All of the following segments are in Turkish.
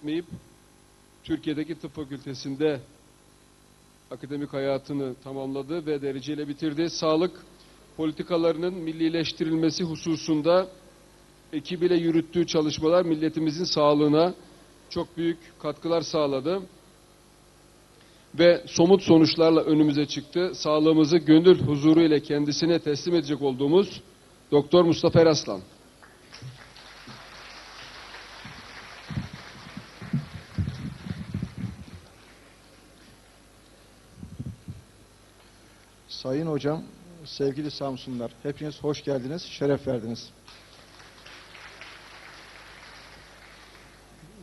etmeyip Türkiye'deki tıp fakültesinde akademik hayatını tamamladı ve dereceyle bitirdi. Sağlık politikalarının millileştirilmesi hususunda ekibiyle yürüttüğü çalışmalar milletimizin sağlığına çok büyük katkılar sağladı. Ve somut sonuçlarla önümüze çıktı. Sağlığımızı gönül huzuru ile kendisine teslim edecek olduğumuz Doktor Mustafa Eraslan. Sayın hocam, sevgili Samsunlar, hepiniz hoş geldiniz, şeref verdiniz.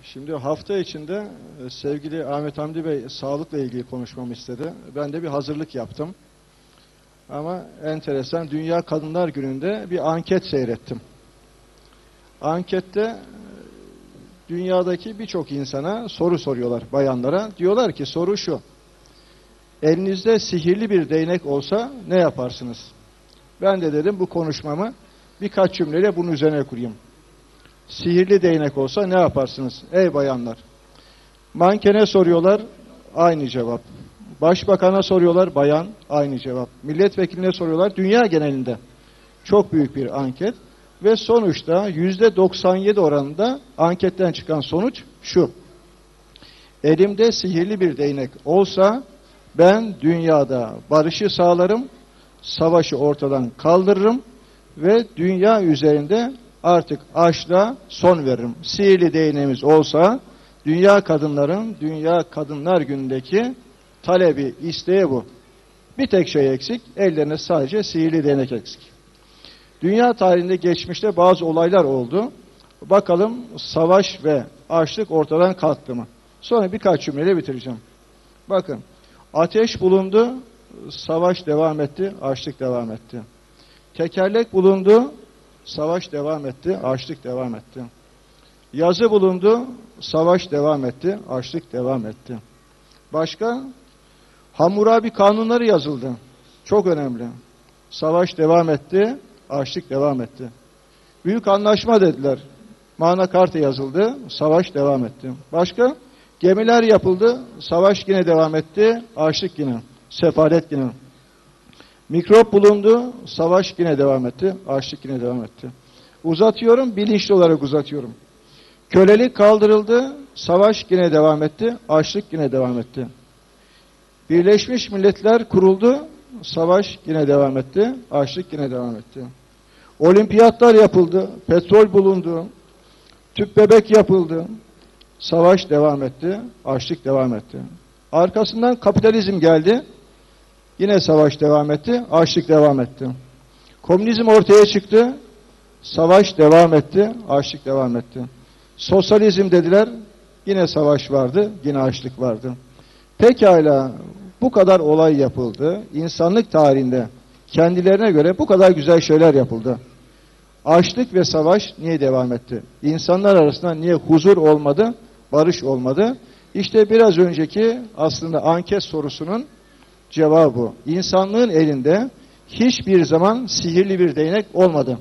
Şimdi hafta içinde e, sevgili Ahmet Hamdi Bey sağlıkla ilgili konuşmamı istedi. Ben de bir hazırlık yaptım. Ama enteresan, Dünya Kadınlar Günü'nde bir anket seyrettim. Ankette e, dünyadaki birçok insana soru soruyorlar, bayanlara. Diyorlar ki soru şu, elinizde sihirli bir değnek olsa ne yaparsınız? Ben de dedim bu konuşmamı birkaç cümleyle bunun üzerine kurayım. Sihirli değnek olsa ne yaparsınız? Ey bayanlar. Mankene soruyorlar aynı cevap. Başbakana soruyorlar bayan aynı cevap. Milletvekiline soruyorlar dünya genelinde. Çok büyük bir anket ve sonuçta yüzde 97 oranında anketten çıkan sonuç şu. Elimde sihirli bir değnek olsa ben dünyada barışı sağlarım, savaşı ortadan kaldırırım ve dünya üzerinde artık açla son veririm. Sihirli değneğimiz olsa dünya kadınların Dünya Kadınlar Günü'ndeki talebi, isteği bu. Bir tek şey eksik, ellerine sadece sihirli değnek eksik. Dünya tarihinde geçmişte bazı olaylar oldu. Bakalım savaş ve açlık ortadan kalktı mı? Sonra birkaç cümleyle bitireceğim. Bakın, ateş bulundu, savaş devam etti, açlık devam etti. Tekerlek bulundu, savaş devam etti, açlık devam etti. Yazı bulundu, savaş devam etti, açlık devam etti. Başka? Hammurabi kanunları yazıldı. Çok önemli. Savaş devam etti, açlık devam etti. Büyük anlaşma dediler. Mana Karta yazıldı, savaş devam etti. Başka? Gemiler yapıldı, savaş yine devam etti, açlık yine, sefalet yine. Mikrop bulundu, savaş yine devam etti, açlık yine devam etti. Uzatıyorum, bilinçli olarak uzatıyorum. Kölelik kaldırıldı, savaş yine devam etti, açlık yine devam etti. Birleşmiş Milletler kuruldu, savaş yine devam etti, açlık yine devam etti. Olimpiyatlar yapıldı, petrol bulundu, tüp bebek yapıldı, savaş devam etti, açlık devam etti. Arkasından kapitalizm geldi, yine savaş devam etti, açlık devam etti. Komünizm ortaya çıktı, savaş devam etti, açlık devam etti. Sosyalizm dediler, yine savaş vardı, yine açlık vardı. Pekala bu kadar olay yapıldı. İnsanlık tarihinde kendilerine göre bu kadar güzel şeyler yapıldı. Açlık ve savaş niye devam etti? İnsanlar arasında niye huzur olmadı, barış olmadı? İşte biraz önceki aslında anket sorusunun cevabı. İnsanlığın elinde hiçbir zaman sihirli bir değnek olmadı.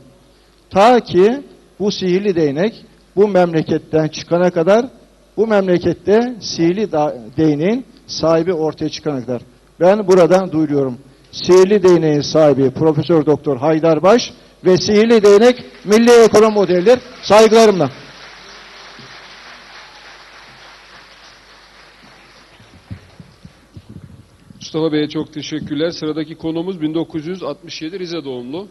Ta ki bu sihirli değnek bu memleketten çıkana kadar bu memlekette sihirli değneğin sahibi ortaya çıkana kadar. Ben buradan duyuruyorum. Sihirli değneğin sahibi Profesör Doktor Haydar Baş ve sihirli değnek milli ekonomi modelidir. Saygılarımla. Mustafa Bey'e çok teşekkürler. Sıradaki konumuz 1967 Rize doğumlu.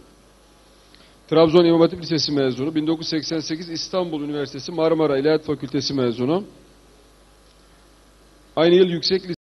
Trabzon İmam Hatip Lisesi mezunu. 1988 İstanbul Üniversitesi Marmara İlahiyat Fakültesi mezunu. Aynı yıl yüksek